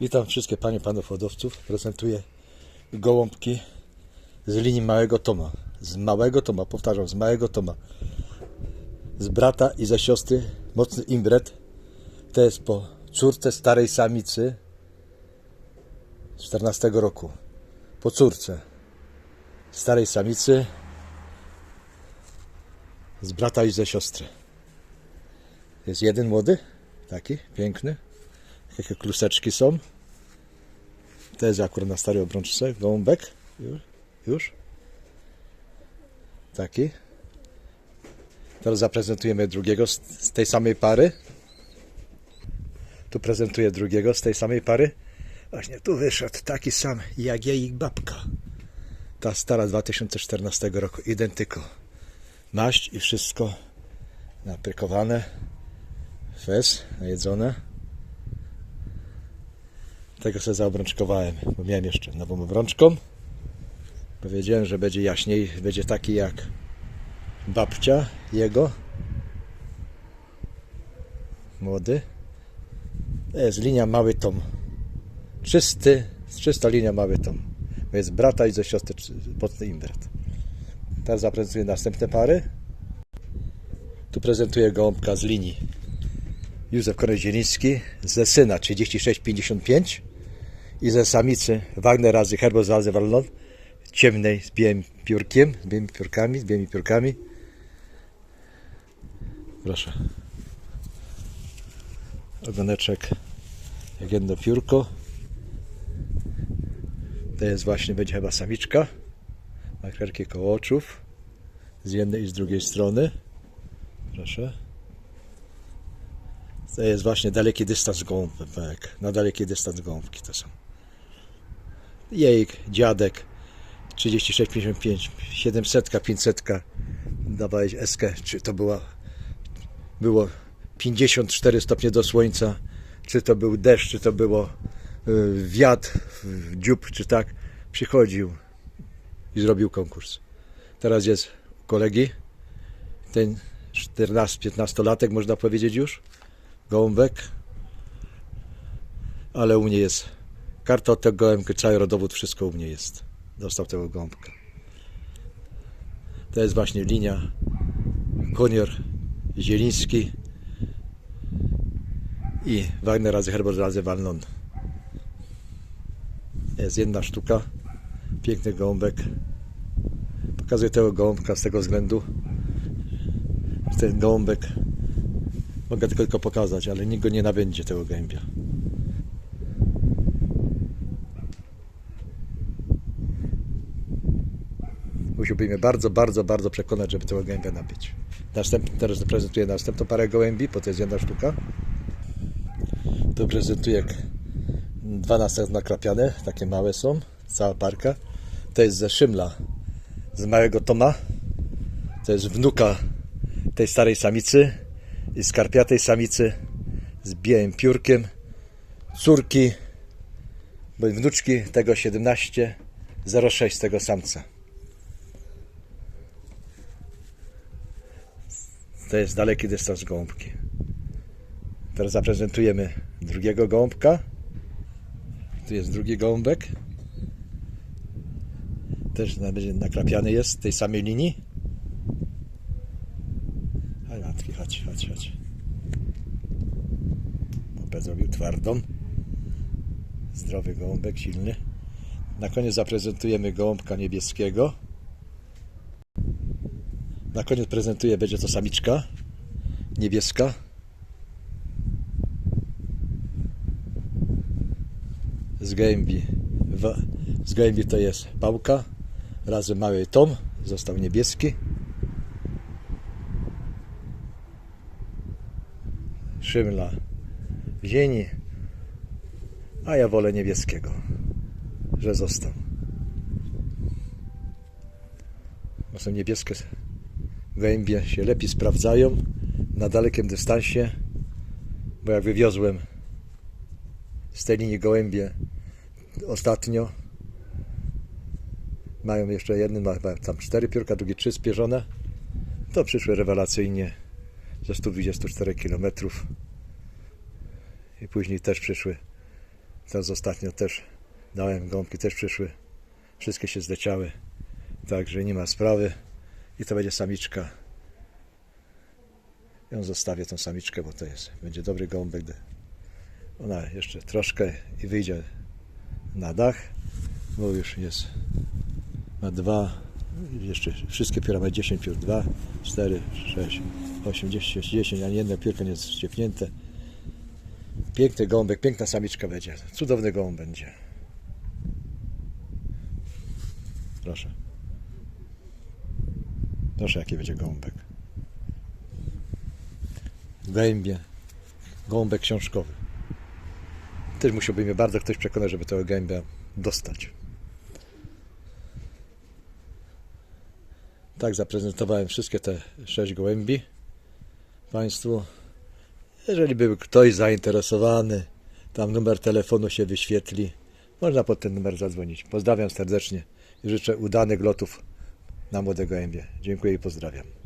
Witam wszystkie panie, panów hodowców. Prezentuję gołąbki z linii Małego Toma. Z Małego Toma, powtarzam, z Małego Toma. Z brata i ze siostry mocny imbret. To jest po córce starej samicy z 14 roku. Po córce starej samicy z brata i ze siostry. Jest jeden młody, taki piękny. Jakie kluseczki są. To jest akurat na starej obrączce. Gołąbek. Już. Już. Taki. Teraz zaprezentujemy drugiego z, tej samej pary. Tu prezentuję drugiego z tej samej pary. Właśnie tu wyszedł taki sam jak jej babka. Ta stara 2014 roku. Identyko. Maść i wszystko naprykowane. Fez najedzone. Tego sobie zaobrączkowałem, bo miałem jeszcze nową obrączką. Powiedziałem, że będzie jaśniej, będzie taki jak babcia jego. Młody. To jest linia Mały Tom. Czysty, czysta linia Mały Tom. To jest brata i ze siostry mocny imbert. Teraz zaprezentuję następne pary. Tu prezentuję gołąbka z linii Józef Korezieliński ze syna 3655 i ze samicy Wagner razy Herbos razy Wallon ciemnej z białym piórkiem, z białymi piórkami, z białymi piórkami. Proszę. Ogoneczek jak jedno piórko. To jest właśnie, będzie chyba samiczka. Ma krerki koło oczów. Z jednej i z drugiej strony. Proszę. To jest właśnie daleki dystans gołąbek. Na daleki dystans gołąbki to są. Jej dziadek 3655, 700, 500 dawałeś eskę, czy to była było 54 stopnie do słońca, czy to był deszcz, czy to było y, wiatr, dziób, czy tak, przychodził i zrobił konkurs. Teraz jest kolegi ten 14-15 latek, można powiedzieć już, gołąbek, ale u mnie jest karta od tego gołębka, cały rodowód, wszystko u mnie jest. Dostał tego gołąbka. To jest właśnie linia Konior Zieliński i Wagner razy Herbert razy Walnon. Jest jedna sztuka, piękny gołąbek. Pokazuję tego gołąbka z tego względu, ten gołąbek mogę tylko, pokazać, ale nikt go nie nabędzie tego gołębia. Musiałby mnie bardzo, bardzo, bardzo przekonać, żeby tego gołębia nabyć. Następny, teraz prezentuję następną parę gołębi, bo to jest jedna sztuka. Tu prezentuję dwa następne nakrapiane, takie małe są, cała parka. To jest ze Szymla, z małego Toma. To jest wnuka tej starej samicy i skarpiatej samicy z białym piórkiem, córki, bo wnuczki tego 17 06 tego samca. To jest daleki dystans gołąbki. Teraz zaprezentujemy drugiego gołąbka. Tu jest drugi gołąbek. Też nakrapiany jest tej samej linii. A matki, chodź, chodź, chodź. Zrobił twardą. Zdrowy gołąbek, silny. Na koniec zaprezentujemy gołąbka niebieskiego. Na koniec prezentuję, będzie to samiczka niebieska. Z gołębi, wa- z gołębi to jest pałka, razy mały tom, został niebieski. Szymla zieni, a ja wolę niebieskiego, że został. Bo są niebieskie gołębie się lepiej sprawdzają na dalekim dystansie, bo jak wywiozłem z tej linii gołębie ostatnio, mają jeszcze jeden, ma tam cztery piórka, drugie trzy spierzone, to przyszły rewelacyjnie ze 124 km i później też przyszły Teraz ostatnio też dałem gąbki, też przyszły. Wszystkie się zleciały. Także nie ma sprawy. I to będzie samiczka. Ją zostawię, tą samiczkę, bo to jest, będzie dobry gąbek. Ona jeszcze troszkę i wyjdzie na dach, bo już jest, ma dwa, jeszcze wszystkie pióra ma 10 piór, 2, 4, 6, 8, 10, 10, ani jedna piórka nie jest ściepnięte. Piękny gąbek, piękna samiczka będzie, cudowny gołąb będzie. Proszę. Proszę, jaki będzie gąbek. Gębie. Gąbek książkowy. Też musiałby mnie bardzo ktoś przekonać, żeby tego gębia dostać. Tak zaprezentowałem wszystkie te sześć gołębi Państwu. Jeżeli był ktoś zainteresowany, tam numer telefonu się wyświetli. Można pod ten numer zadzwonić. Pozdrawiam serdecznie i życzę udanych lotów na młode gołębie. Dziękuję i pozdrawiam.